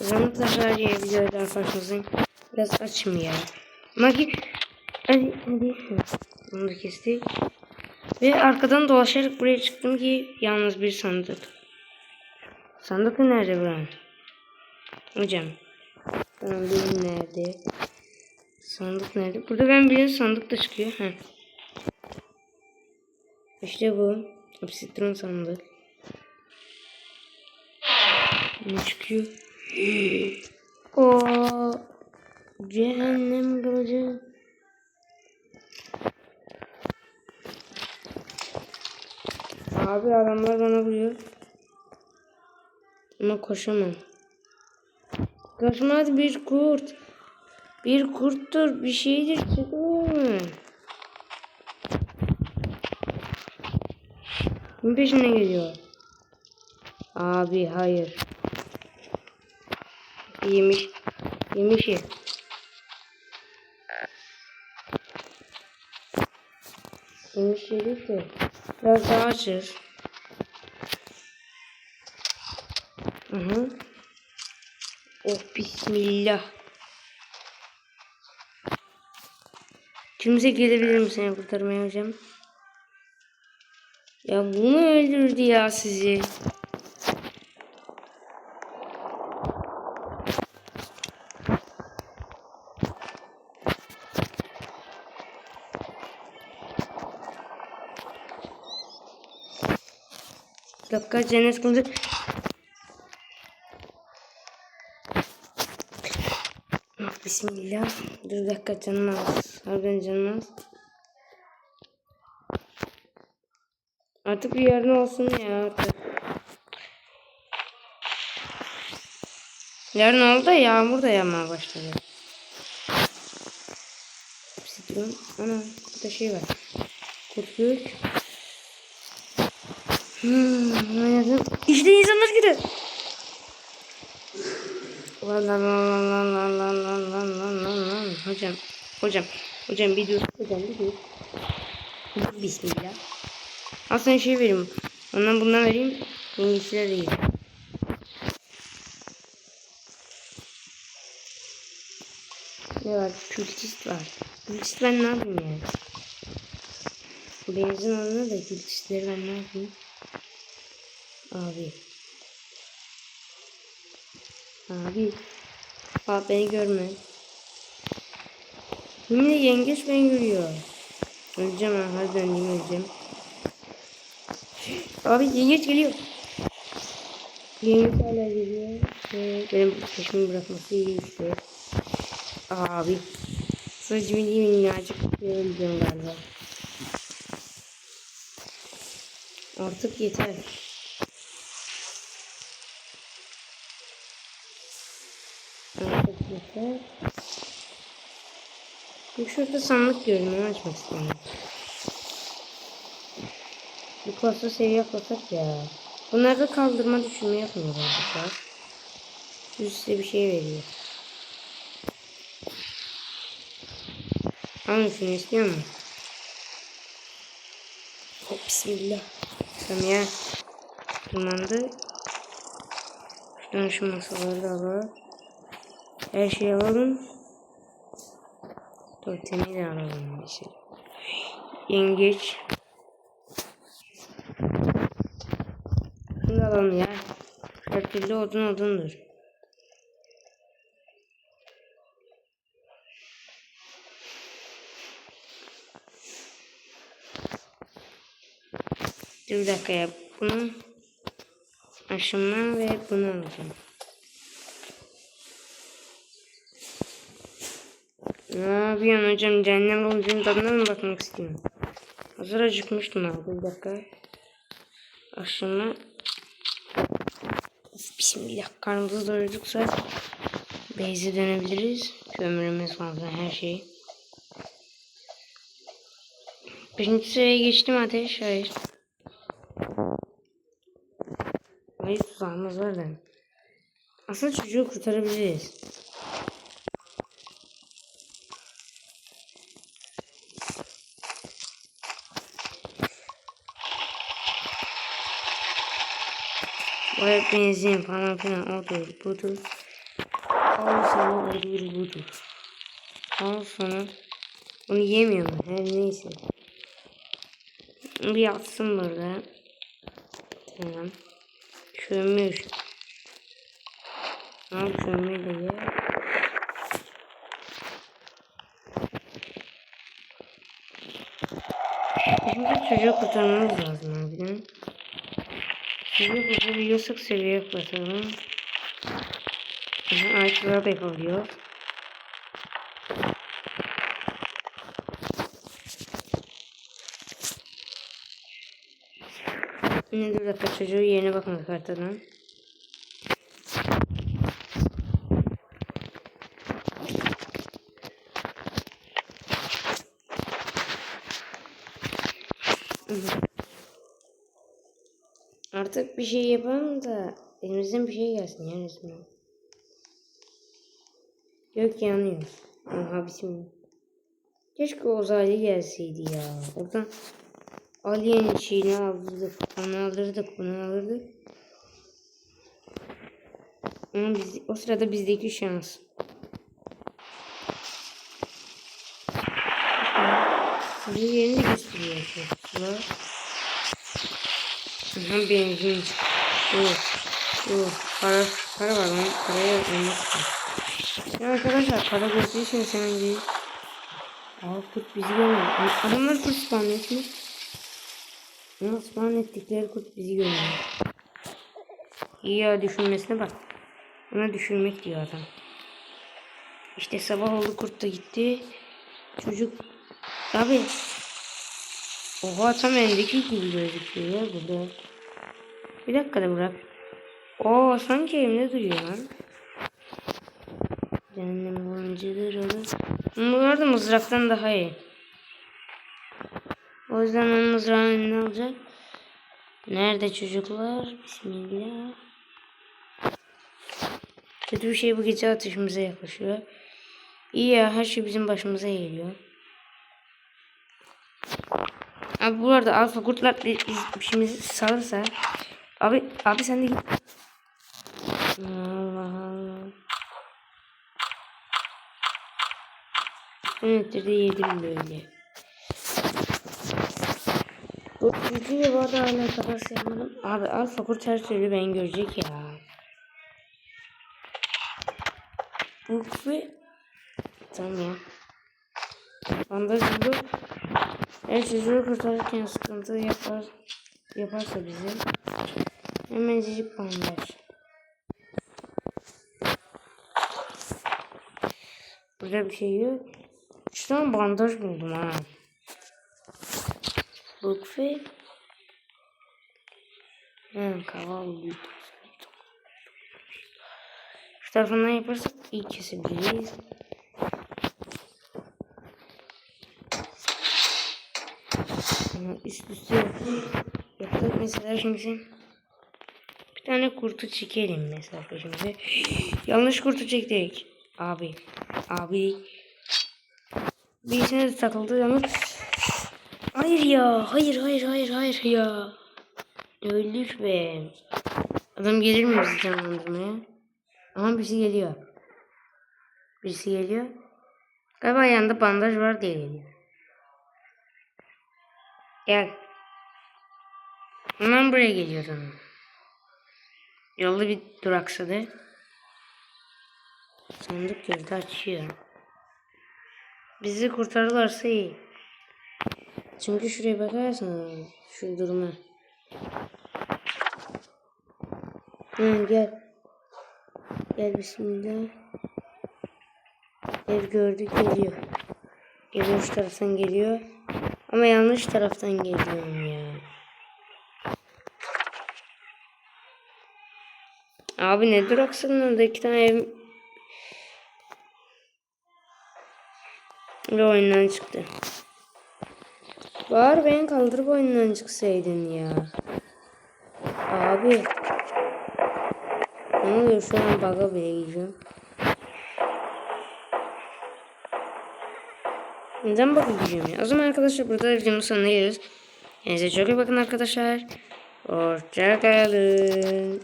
Zanlıkla sadece videoda karşınızdayım. Biraz açım ya. Magi hadi hadi. Bunu da kestik. Ve arkadan dolaşarak buraya çıktım ki yalnız bir sandık. Sandık nerede buranın? Hocam. Tamam benim nerede? Sandık nerede? Burada ben bir sandık da çıkıyor. Heh. İşte bu. Obsidron sandık. Ne çıkıyor? O cehennem kılıcı. Abi adamlar bana vuruyor. Ama koşamam. Kaçmaz bir kurt. Bir kurttur bir şeydir çıkmıyor? Kimin peşine geliyor? Abi hayır. Yemiş. Yemişi. Yemiş yedik de. Biraz daha açır. Hı hı. Oh bismillah. Kimse gelebilir mi seni kurtarmaya hocam? Ya bu mu öldürdü ya sizi? Bir dakika cennet kılıcı. Ah, Bismillah. Dur bir dakika canım az. Harbiden canım az. Artık bir yarın olsun ya artık. Yarın oldu da yağmur da yağmaya başladı. Obsidyon. Ana burada şey var. Kurtluk. Hmm. İşte insanlar gidiyor. Lan lan lan lan lan lan lan lan lan lan lan. Hocam. Hocam. Hocam bir dur. Hocam bir dur. Bismillah. Sana şey vereyim. Ondan bundan vereyim. İngilizler değil. Ne var? Kültist var. Kültist ben ne yapayım yani? Benzin alına da kültistleri ben ne yapayım? Abi. Abi. Abi beni görme. Yine yengeç beni görüyor. Öleceğim ha. Harbiden yine öleceğim. Abi yengeç geliyor. Yengeç hala geliyor. Ve benim peşimi bırakması iyi işte. Abi. Sadece mini minnacık öleceğim galiba. Artık yeter. Bir şurada sandık onu açmak istiyorum. Bir klasa seviye atlasak ya. Bunlarda kaldırma düşürme yapmıyor arkadaşlar. Düz size bir şey veriyor. Hangisini istiyor musun? Hop bismillah. Tamam ya. Tırmandı. Şuradan şu masaları da alalım. Her şeyi alalım. Totemi de alalım mesela. Yengeç. Şunu alalım ya. Her türlü odun odundur. Dur bir dakika ya. Bunu aşımla ve bunu alacağım. Ne yapıyorsun hocam? Cehennem olucunun tadına mı bakmak istiyorum? Hazır acıkmıştım abi. Bir dakika. Aşımla. Bismillah. Karnımızı doyurduksa Beyze dönebiliriz. Kömürümüz fazla her şey. Beşinci sıraya geçtim ateş. Hayır. Hayır tuzağımız var da. Aslında çocuğu kurtarabiliriz. Benzin falan filan odur budur. Al sana ödül budur. Al sana. Onu yemiyorum. Her neyse. Bir yatsın burada. Tamam. Çömür. Al çömür de ye. Şimdi çocuğu kurtarmamız lazım abiden. Çocuğu kurtarabiliyorsak seviye kurtaralım. Aha, Ağaçlar da yapabiliyor. Yine dur dakika çocuğu yerine bakın kartadan. Artık bir şey yapalım da elimizden bir şey gelsin ya resmen. Gök yanıyor. Aha bismillah. Keşke uzaylı gelseydi ya. Oradan alien şeyini alırdık. Onu alırdık. Bunu alırdık. Ama biz, o sırada bizdeki şans. Bizi yerini gösteriyor. Şurada. Aha benzin. Yok. Yok. Para, para var lan. Paraya olmaz. Ya arkadaşlar para gösterdiği için sen değil. Aa kurt bizi görmüyor. Adamlar kurt spawn etmiş. Ama spawn ettikleri kurt bizi görmüyor. İyi ya düşünmesine bak. Ona düşürmek diyor adam. İşte sabah oldu kurt da gitti. Çocuk abi Oha tam endeki gibi gözüküyor ya burada. Bir dakika da bırak. Oo sanki evimde duruyor lan. Cehennem oyuncudur olur. Bunlar da mızraktan daha iyi. O yüzden onun mızrağın önüne alacak. Nerede çocuklar? Bismillah. Kötü bir şey bu gece ateşimize yaklaşıyor. İyi ya her şey bizim başımıza geliyor. Abi bu arada alfa kurtlar işimizi salırsa abi abi sen de git. Allah Allah. Evet de yedim böyle. Bu çocuğu bu arada hala kafası yapmadım. Abi alfa kurt her türlü ben görecek ya. Bu ve tamam ya. Bandaj bu. Eğer çocuğu kurtarırken sıkıntı yapar yaparsa bize hemen cicik bandaj. Burada bir şey yok. Şuradan bandaj buldum ha. Bukfi. Hmm, kaval buldum. Şu tarafından yaparsak iyi kesebiliriz. Ama üst üste yaptık mesela şimdi bir tane kurtu çekelim mesela şimdi. Yanlış kurtu çektik. Abi. Abi. Birisine de takıldı ama Hayır ya. Hayır hayır hayır hayır ya. Öldük be. Adam gelir mi bizi canlandırmaya? Ama birisi geliyor. Birisi geliyor. Galiba yanında bandaj var diye geliyor. Gel. Hemen buraya geliyorum. Yolda bir duraksadı. Sandık gözde açıyor. Bizi kurtarırlarsa iyi. Çünkü şuraya bakarsın şu duruma. Hı, gel. Gel bismillah. Ev gördük geliyor. Geliyor şu taraftan geliyor. Ama yanlış taraftan geliyorum ya. Abi ne duraksın orada tane ev ve oyundan çıktı. Var ben kaldırıp oyundan çıksaydın ya. Abi. Ne oluyor şu an bug'a bile gidiyorum. Neden bug'a gidiyorum ya? O zaman arkadaşlar burada videonun sonuna geliyoruz. Kendinize çok iyi bakın arkadaşlar. Hoşçakalın.